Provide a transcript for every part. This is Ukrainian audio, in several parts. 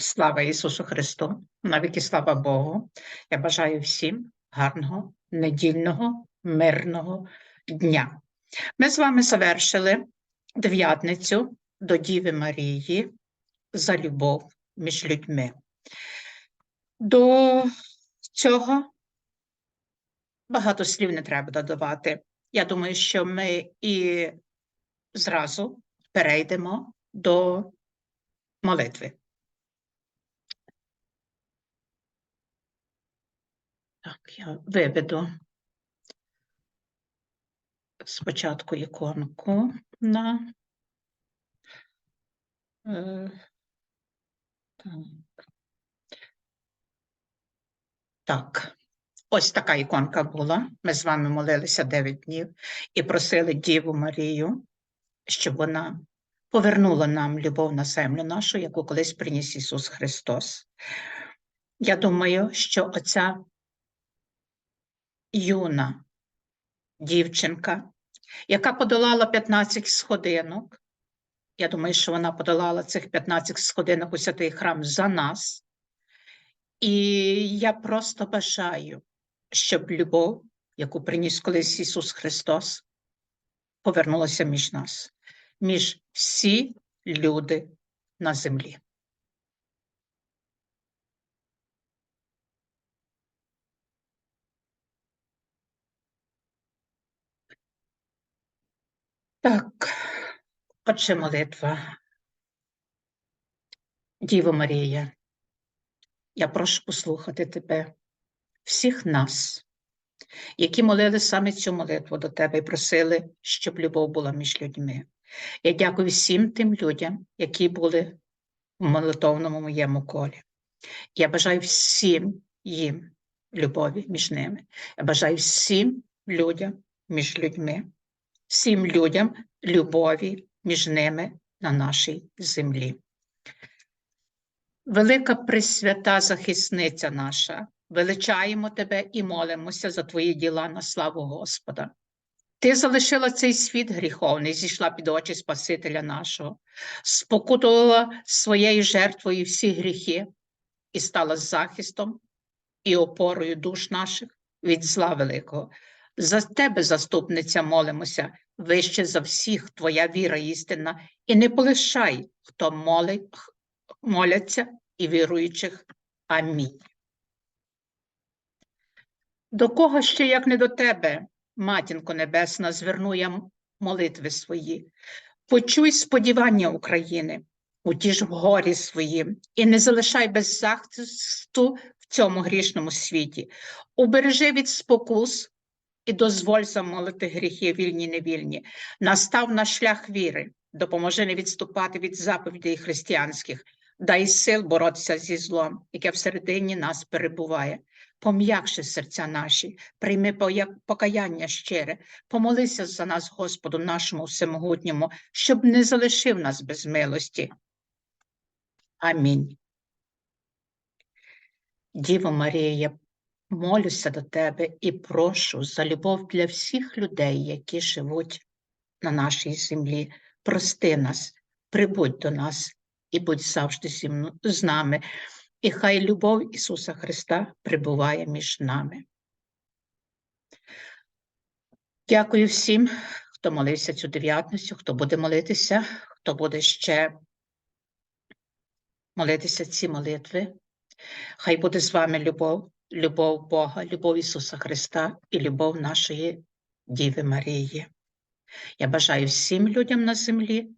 Слава Ісусу Христу, навіки слава Богу. Я бажаю всім гарного, недільного, мирного дня. Ми з вами завершили дев'ятницю до Діви Марії за любов між людьми. До цього багато слів не треба додавати. Я думаю, що ми і зразу перейдемо до молитви. Так, я виведу спочатку іконку на е, так. Так, ось така іконка була. Ми з вами молилися 9 днів і просили Діву Марію, щоб вона повернула нам любов на землю нашу, яку колись приніс Ісус Христос. Я думаю, що оця юна дівчинка, яка подолала 15 сходинок. Я думаю, що вона подолала цих 15 сходинок у святий храм за нас. І я просто бажаю, щоб любов, яку приніс колись Ісус Христос, повернулася між нас, між всі люди на землі. Так, отже, молитва. Діво Марія, я прошу послухати тебе, всіх нас, які молили саме цю молитву до тебе і просили, щоб любов була між людьми. Я дякую всім тим людям, які були в молитовному моєму колі. Я бажаю всім їм любові між ними. Я бажаю всім людям між людьми всім людям любові між ними на нашій землі. Велика Пресвята захисниця наша, величаємо тебе і молимося за твої діла на славу Господа. Ти залишила цей світ гріховний, зійшла під очі Спасителя нашого, спокутувала своєю жертвою всі гріхи і стала захистом і опорою душ наших від зла великого. За тебе, заступниця, молимося, вище за всіх твоя віра істинна, і не полишай, хто молить, моляться і віруючих. Амінь. До кого ще, як не до тебе, матінко Небесна, зверну я молитви свої, почуй сподівання України, утіж в горі своїм, і не залишай без захисту в цьому грішному світі, убережи від спокус і дозволь замолити гріхи вільні невільні, настав на шлях віри, допоможи не відступати від заповідей християнських, дай сил боротися зі злом, яке всередині нас перебуває. Пом'якши серця наші, прийми покаяння щире, помолися за нас, Господу, нашому всемогутньому, щоб не залишив нас без милості. Амінь. Діво Марія, молюся до тебе і прошу за любов для всіх людей, які живуть на нашій землі. Прости нас, прибудь до нас і будь завжди з нами. І хай любов Ісуса Христа прибуває між нами. Дякую всім, хто молився цю дев'ятницю, хто буде молитися, хто буде ще молитися ці молитви. Хай буде з вами любов, любов Бога, любов Ісуса Христа і любов нашої Діви Марії. Я бажаю всім людям на землі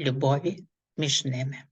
любові між ними.